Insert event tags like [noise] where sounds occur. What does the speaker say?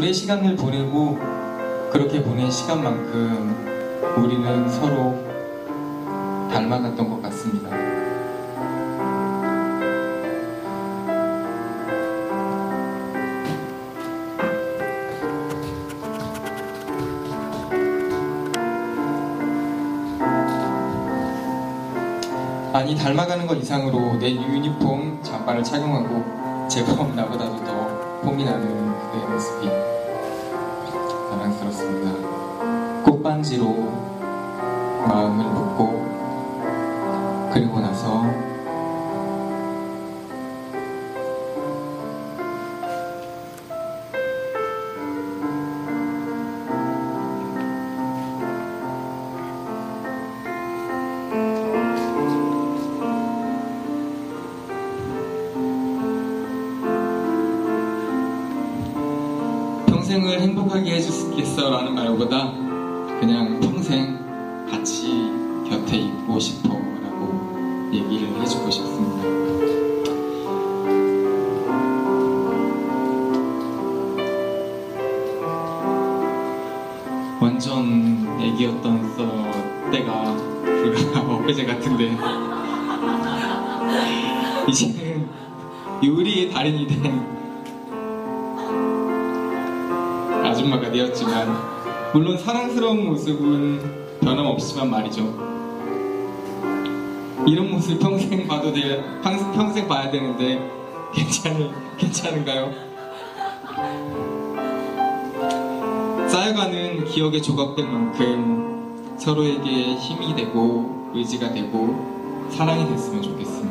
둘의 시간을 보내고 그렇게 보낸 시간만큼 우리는 서로 닮아갔던 것 같습니다. 아니 닮아가는 것 이상으로 내 유니폼 잠바를 착용하고 제법 나보다도 더 나는 그의 모습이 자랑스럽습니다. 꽃반지로 마음을 묶고 그리고 나서 평생을 행복하게 해주겠어 라는 말보다 그냥 평생 같이 곁에 있고 싶어 라고 얘기를 해주고 싶습니다. 완전 애기였던 서 때가 불과 [laughs] 엊그제 같은데 [laughs] 이제는 요리의 달인이 된 아줌마가 되었지만 물론 사랑스러운 모습은 변함없지만 말이죠. 이런 모습 평생 봐도 돼 평- 평생 봐야 되는데 괜찮을 괜찮은가요? 쌓여가는 기억의 조각들 만큼 서로에게 힘이 되고 의지가 되고 사랑이 됐으면 좋겠습니다.